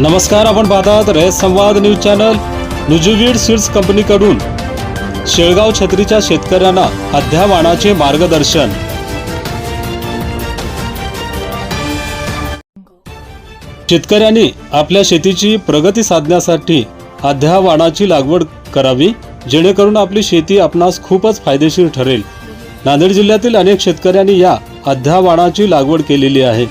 नमस्कार आपण पाहतात रयत संवाद न्यूज चॅनल. नुजुवीड सीड्स कंपनीकडून शेळगाव छत्रीच्या शेतकऱ्यांना अध्यावानाचे मार्गदर्शन. शेतकऱ्यांनी आपल्या शेतीची प्रगती साधण्यासाठी अध्यावानाची लागवड करावी जेणेकरून आपली शेती आपणास खूपच फायदेशीर ठरेल. नांदेड जिल्ह्यातील अनेक शेतकऱ्यांनी या अध्यावानाची लागवड केलेली आहे.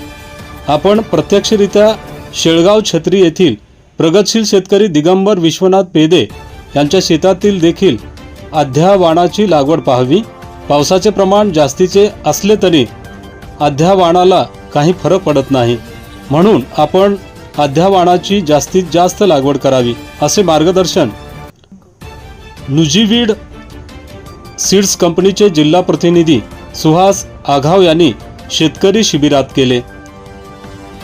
आपण प्रत्यक्षरित्या शेळगाव छत्री येथील प्रगतशील शेतकरी दिगंबर विश्वनाथ पेदे यांच्या शेतातील देखील अध्यावाणाची लागवड पाहावी. पावसाचे प्रमाण जास्तीचे असले तरी अध्यावाणाला काही फरक पडत नाही. म्हणून आपण अध्यावानाची जास्तीत जास्त लागवड करावी असे मार्गदर्शन नुजीवीड सीड्स कंपनीचे जिल्हा प्रतिनिधी सुहास आघाव यांनी शेतकरी शिबिरात केले.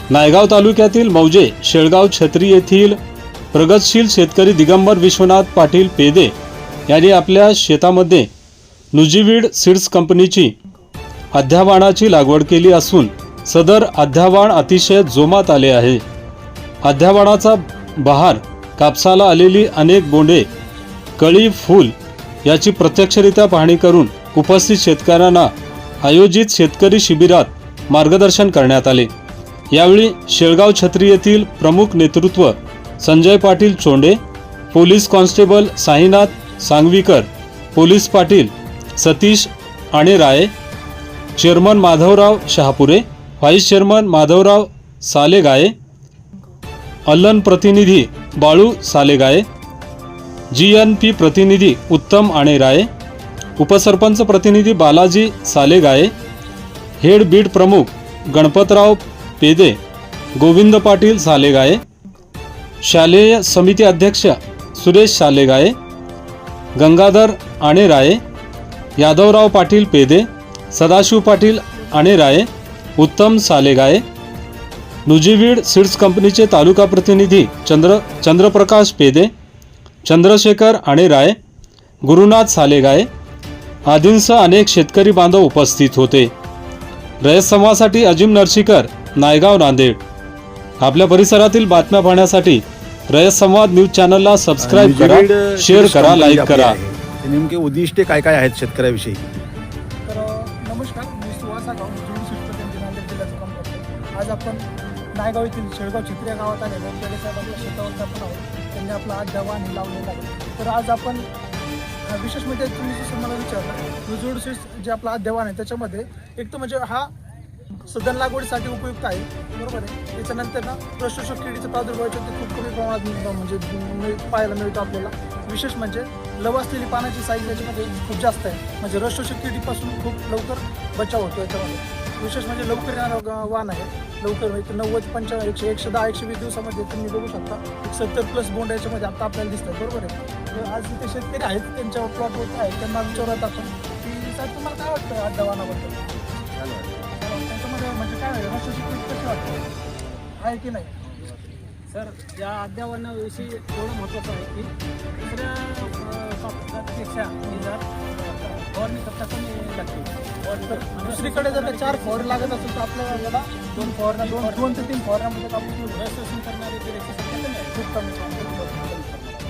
नायगाव तालुक्यातील मौजे शेळगाव छत्री येथील प्रगतशील शेतकरी दिगंबर विश्वनाथ पाटील पेदे यांनी आपल्या शेतामध्ये नुजीवीड सीड्स कंपनीची अध्यावाणाची लागवड केली असून सदर अध्यावान अतिशय जोमात आले आहे. अध्यावाणाचा बहार कापसाला आलेली अनेक बोंडे कळी फूल याची प्रत्यक्षरित्या पाहणी करून उपस्थित शेतकऱ्यांना आयोजित शेतकरी शिबिरात मार्गदर्शन करण्यात आले. यावेळी शेळगाव छत्री येथील प्रमुख नेतृत्व Sanjay Patil Chonde police constable Sainath Sangvikar police Patil Satish Aneraye chairman Madhavrao Shahapure vice chairman Madhavrao Salegaye Allen प्रतिनिधी Balu Salegaye G N P प्रतिनिधी उत्तम आणेराये उपसरपंच प्रतिनिधी बालाजी सालेगाये हेड बीड प्रमुख गणपतराव पेदे गोविंद पाटील सालेगाये शालेय समिती अध्यक्ष सुरेश सालेगाये गंगाधर आणेराये यादवराव पाटील पेदे सदाशिव पाटील आणेराये उत्तम सालेगाये नुजीवीड सीड्स कंपनीचे तालुका प्रतिनिधी चंद्र चंद्रप्रकाश पेदे चंद्रशेखर आणेराय गुरुनाथ सालेगाय आदींसह अनेक शेतकरी बांधव उपस्थित होते. रयत संवादसाठी अजिम नरशीकर नायगाव नांदेड. आपल्या परिसरातील बातम्या पाहण्यासाठी रयत संवाद न्यूज चॅनलला सबस्क्राईब करा शेअर करा लाईक करा. नेमके उद्दिष्टे काय काय आहेत शेतकऱ्याविषयी? तर नमस्कार मी सुहास आगाव जुळून शिस्त त्यांचे नांदेड जिल्ह्याचं काम करतो. आज आपण नायगाव येथील शेळगाव छत्री या गावात आहे पेडे साहेब आपल्या शेतावरती आपण आहोत. त्यांनी आपला आज जवान हे लावलेला आहे. तर आज आपण हा विशेष म्हणजे तुम्ही जसं मला विचारलं सीड्स जे आपला आज देवाण आहे त्याच्यामध्ये एक तर म्हणजे हा सदन लागवडीसाठी उपयुक्त आहे. बरोबर आहे. त्याच्यानंतर ना प्रशोषक किडीचा प्रादुर्भाव ते खूप कमी प्रमाणात म्हणजे मिळ- पाहायला मिळतो आपल्याला. विशेष म्हणजे लव असलेली पानाची साईज याच्यामध्ये खूप जास्त आहे. म्हणजे रसशोषक किडीपासून खूप लवकर बचाव होतो याच्यामध्ये. विशेष म्हणजे लवकर येणारं ग- वाण आहे. लवकर म्हणजे नव्वद पंचा एकशे एकशे दहा एकशे वीस दिवसामध्ये तुम्ही बघू शकता. एक सत्तर प्लस बोंड याच्यामध्ये आता आपल्याला दिसतात बरोबर आहे. तर आज इथे शेतकरी आहेत त्यांच्या प्लॉटवरती आहेत त्यांना विचारत आपण. की साहेब तुम्हाला काय वाटतं आज दवानाबद्दल त्याच्यामध्ये काय रसशोषक किडी कशी वाटते? आहे की नाही? सर या अद्यावनाविषयी एवढं महत्त्वाचं आहे की दुसऱ्या फवारणी करता कमी लागते. दुसरीकडे जर चार फवार लागत असेल तर आपल्याला याला दोन फवारण्या दोन दोन ते तीन कापूस मिळतो. रसशोषण करणारी खूप कमी.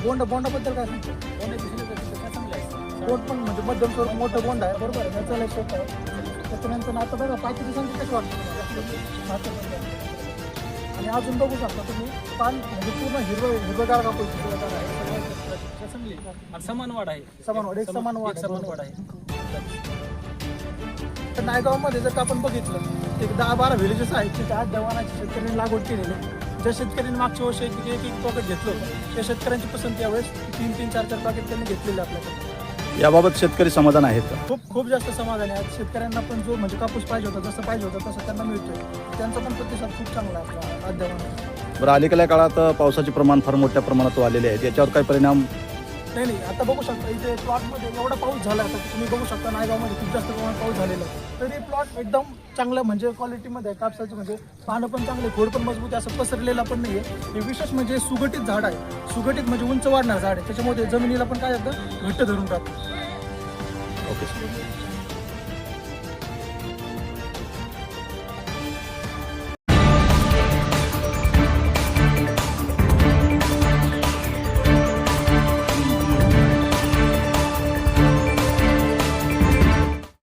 बोंड बोंडाबद्दल काय सांगतो? पेक्षा चांगली आहे बोंड पण म्हणजे मध्यम स्वरूप मोठं बोंड आहे. बरोबर त्याचा आहे त्याच्यानंतर आता बघा पाचवी संख्या कशी वाटते? आणि अजून बघू शकता तुम्ही पान म्हणजे पूर्ण हिरवं हिरवगार कापूस हिरवगार आहे चांगली आहे. आणि समान वाढ आहे समान वाढ एक समान वाढ एक आहे, समान बरोबर. वाढ आहे तर नायगावमध्ये जर का आपण बघितलं एक दहा बारा व्हिलेजेस आहेत तिथे आज जवानाच्या शेतकऱ्यांनी लागवड केलेली. ज्या शेतकऱ्यांनी मागच्या वर्षी एक एक पॉकेट घेतलं त्या शेतकऱ्यांची पसंती यावेळेस तीन तीन चार चार पॉकेट त्यांनी घेतलेले आपल्याकडे याबाबत शेतकरी समाधान आहेत खूप खूप जास्त समाधान आहे. शेतकऱ्यांना पण जो म्हणजे कापूस पाहिजे होता जसं पाहिजे होतं तसं त्यांना मिळतोय. त्यांचा पण प्रतिसाद खूप चांगला आहे बरं अलीकडल्या काळात पावसाचे प्रमाण फार मोठ्या प्रमाणात वाढलेले आहेत. याच्यावर काय परिणाम नाही नाही. आता बघू शकता इथे प्लॉटमध्ये एवढा पाऊस झाला आता तुम्ही बघू शकता नायगावमध्ये खूप जास्त प्रमाणात पाऊस झालेला आहे. तरी प्लॉट एकदम चांगलं म्हणजे क्वालिटीमध्ये आहे कापसाचं म्हणजे पानं पण चांगले खोड पण मजबूत आहे, असं पसरलेला पण नाही आहे हे विशेष म्हणजे सुगटीत झाड आहे. सुगटीत म्हणजे उंच वाढणार झाड आहे. त्याच्यामध्ये जमिनीला पण काय होतं घट्ट धरून राहतं. ओके